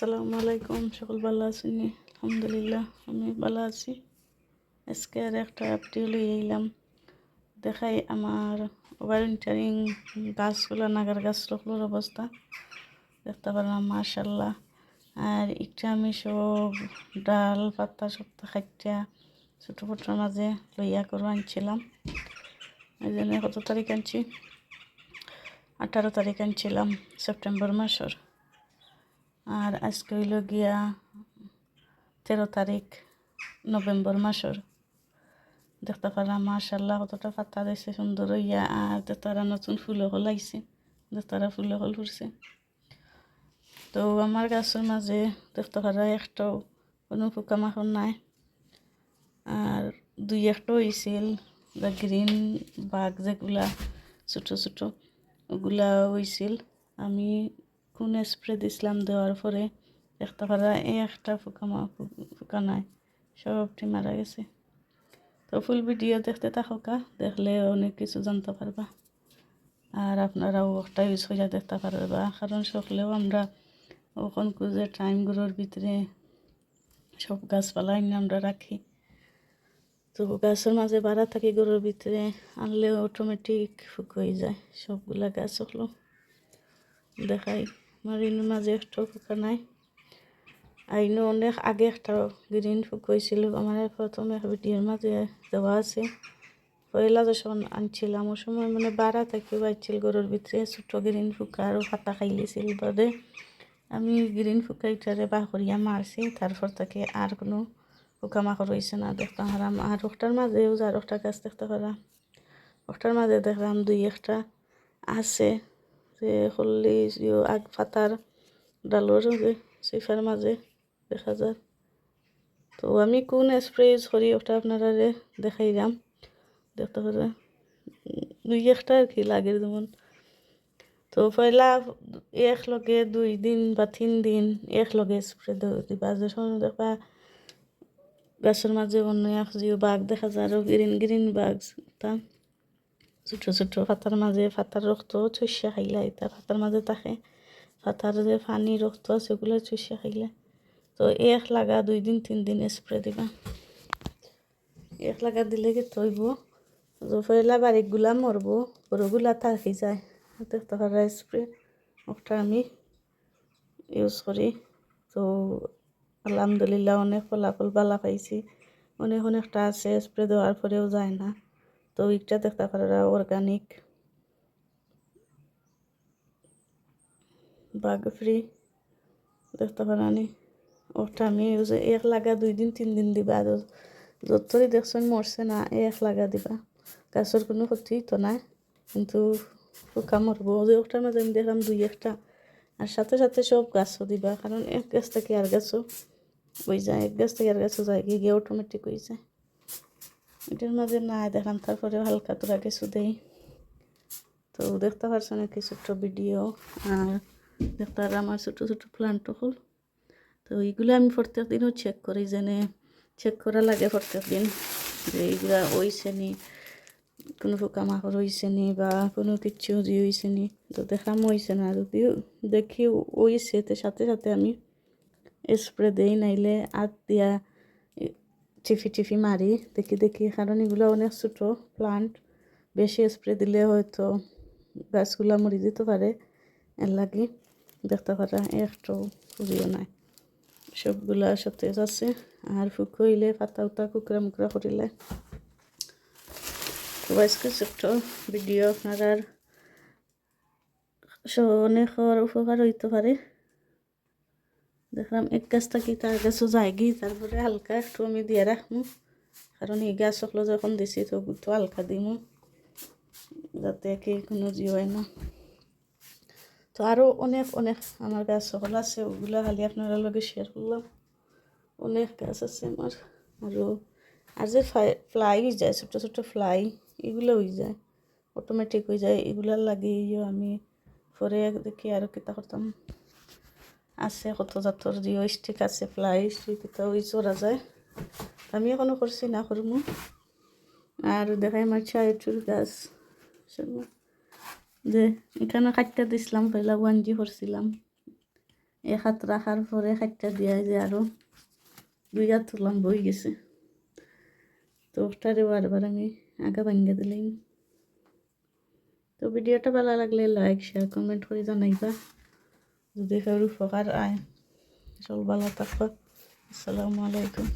আসসালামু আলাইকুম, সকল ভালো আছেন? আলহামদুলিল্লাহ, আমি ভালো আছি। আজকে আর একটা আপডেট লই এলাম দেখাই আমার ওয়ারেন্টারিং গাছগুলো, নাগার গাছগুলোর অবস্থা। দেখতে পারলাম মাশাল্লাহ আর একটা আমি সব ডাল, পাতা সপ্তাহ খাইটা ছোটো ছোটোর মাঝে লইয়া করে আনছিলাম। এই জন্য কত তারিখ আনছি? আঠারো তারিখ আনছিলাম, সেপ্টেম্বর মাসের। আর আজকে হইল গিয়া তেরো তারিখ, নভেম্বর মাসের। দেখতে পারলাম মাশাল্লাহ কতটা পাতা দিয়েছে সুন্দর হইয়া। আর তারা নতুন ফুলও হল আইছে তারা ফুলও হল ফুরছে তো আমার গাছের মাঝে দেখতে পারা একটাও কোনো পোকামাকড় নাই। আর দুই একটা হয়েছিল গ্রিন বাঘ যেগুলা ছোটো ছোটো, ওগুলা হয়েছিল আমি কোন স্প্রে দিছিলাম দেওয়ার পরে দেখতে পারা এই একটা মা পোকা নাই সবটি মারা গেছে। তো ফুল ভিডিও দেখতে থাকা দেখলে অনেক কিছু জানতে পারবা। আর আপনারাও একটা ইউজ হয়ে দেখতে পারবা, কারণ সকলেও আমরা ওখান খুঁজে টাইমগুলোর ভিতরে সব গাছপালা এনে আমরা রাখি। তো গাছের মাঝে বাড়া থাকি, গরুর ভিতরে আনলে অটোমেটিক ফুক হয়ে যায়, সবগুলা গাছ হলো। দেখাই। মারিনের মাঝে একটাও পোকা নাই। আইনো অনেক আগে একটা গ্রিন ফুক হয়েছিল আমার প্রথমে ভিডিওর মাঝে দেওয়া আছে। পয়লা যখন আনছিলাম, ওই সময় মানে বাড়া থাকি বাইছিল গরুর ভিতরে ছোটো গ্রিন ফুকা আরও পাতা খাইলেছিল বাদে আমি গ্রিন ফুকাইটারে বা করিয়া মারছি তারপর তাকে আর কোনো পোকামাকড় রয়েছে না দেখতে পারাম আর ওটার মাঝেও যার একটা গাছ, দেখতে পারাম ওটার মাঝে দেখলাম দুই একটা আছে। যে হল্লি আগ পাতার ডালর সিফার মাঝে দেখা যায়। তো আমি কোন স্প্রে ইউজ করি ওটা আপনারা দেখাইলাম দেখতে পারে দুই একটা আর কি লাগে যেমন। তো পয়লা এক লগে দুই দিন বা তিন দিন এক লগে স্প্রে দিবা। যখন দেখবা গাছের মাঝে অন্য এক বাঘ দেখা যায় আরও গ্রিন গ্রিন বাঘ তা। ছোট ছোট পাতার মাঝে পাতার রক্ত চুষা খাইলা এটা পাতার মাঝে থাকে পাতার যে পানি রক্ত আছে ওগুলো চুষা খাইলা তো এক লাগা দুই দিন, তিন দিন স্প্রে দিবা। এক লাগা দিলে কি তৈব পয়লা বারিকগুলা মরব বড়গুলা থাকি যায়। দেখতে পারা স্প্রে ওটা আমি ইউজ করি তো আলহামদুলিল্লাহ অনেক ফলাফল বালা পাইছি। অনেক অনেকটা আছে স্প্রে দেওয়ার পরেও যায় না। তো উইকটা দেখতে পারা অর্গানিক বাগ ফ্রি দেখতে পারানি ওটা আমি ইউজ এক লাগা দুই দিন, তিন দিন দিবা। যতই দেখছেন মরছে না এক লাগা দিবা। গাছের কোনো ক্ষতি তো নাই, কিন্তু পোকা মরব। যে ওটার মাঝে আমি দেখলাম দুই একটা। আর সাথে সাথে সব গাছও দিবা, কারণ এক গাছ থেকে আর গাছও ওই যায়। এক গাছ থেকে আর গাছও যায়, গিয়ে অটোমেটিক হয়ে যায়। এটার মাঝে না দেখলাম তারপরে হালকা তোরা কিছু দেই। তো দেখতে পারছ নাকি ছোট্ট ভিডিও আর দেখতে আর আমার ছোটো ছোটো প্লান্ট হল। তো এইগুলো আমি প্রত্যেক দিনও চেক করি, যেনে চেক করা লাগে প্রত্যেক দিন যে এইগুলা ওইছে নি, কোনো পোকামাকড় হয়েছে নি বা কোনো কিচ্ছু যে হয়েছে নি, তো দেখাম হয়েছে না। যদি দেখি ওইছে তো সাথে সাথে আমি স্প্রে দেই, নাইলে আত দিয়া টিফি টিফি মারি, দেখি দেখি। কারণ এগুলো অনেক ছোটো প্লান্ট বেশি স্প্রে দিলে হয়তো গাছগুলো মরে যেতে পারে। এর লাগে দেখতে পারা একটু ফুরিও নাই। সবগুলা সতেজ আছে। আর ফুক হইলে, পাতা উতা কুকরা মুকরা করিলে। তো ছোট্ট ভিডিও আপনার অনেক উপকার হইতে পারে। দেখলাম এক গাছ থাকি তার গাছও যায় গি তারপরে হালকা একটু আমি দিয়ে রাখব কারণ এই গাছ সকলো যখন দিছি তো একটু হালকা দিমু, যাতে কি কোনো হয় না। তো আরও অনেক অনেক আমার গাছ সকল আছে, ওগুলো খালি আপনারা লগে শেয়ার করলাম। অনেক গাছ আছে আমার আরও আর যে ফ্লাই হয়ে যায় ছোটো ছোটো ফ্লাই এগুলো হয়ে যায় অটোমেটিক হয়ে যায় এগুলার লাগিয়ে আমি পরে দেখি আরও কিতা করতাম। আছে, কত জাতর জিও স্টিক আছে ফ্লাই স্টিক এটা ওই চড়া যায়। আমি এখনও করছি না করব আর দেখাই আমার চায়ের গাছ। যে এখানে কাটতে দিছিলাম পয়লা ওয়ান জি করছিলাম এক হাত রাখার পরে খাইটা দিয়া যে আরও দুই হাত তুললাম বই গেছে। তো ওটারে বারবার আমি আগা ভাঙ্গা দিলাম তো ভিডিওটা ভালো লাগলে লাইক শেয়ার কমেন্ট করে জানাইবা। যদি কারও উপকার আয় চল ভালো থাকবা আসসালামু আলাইকুম।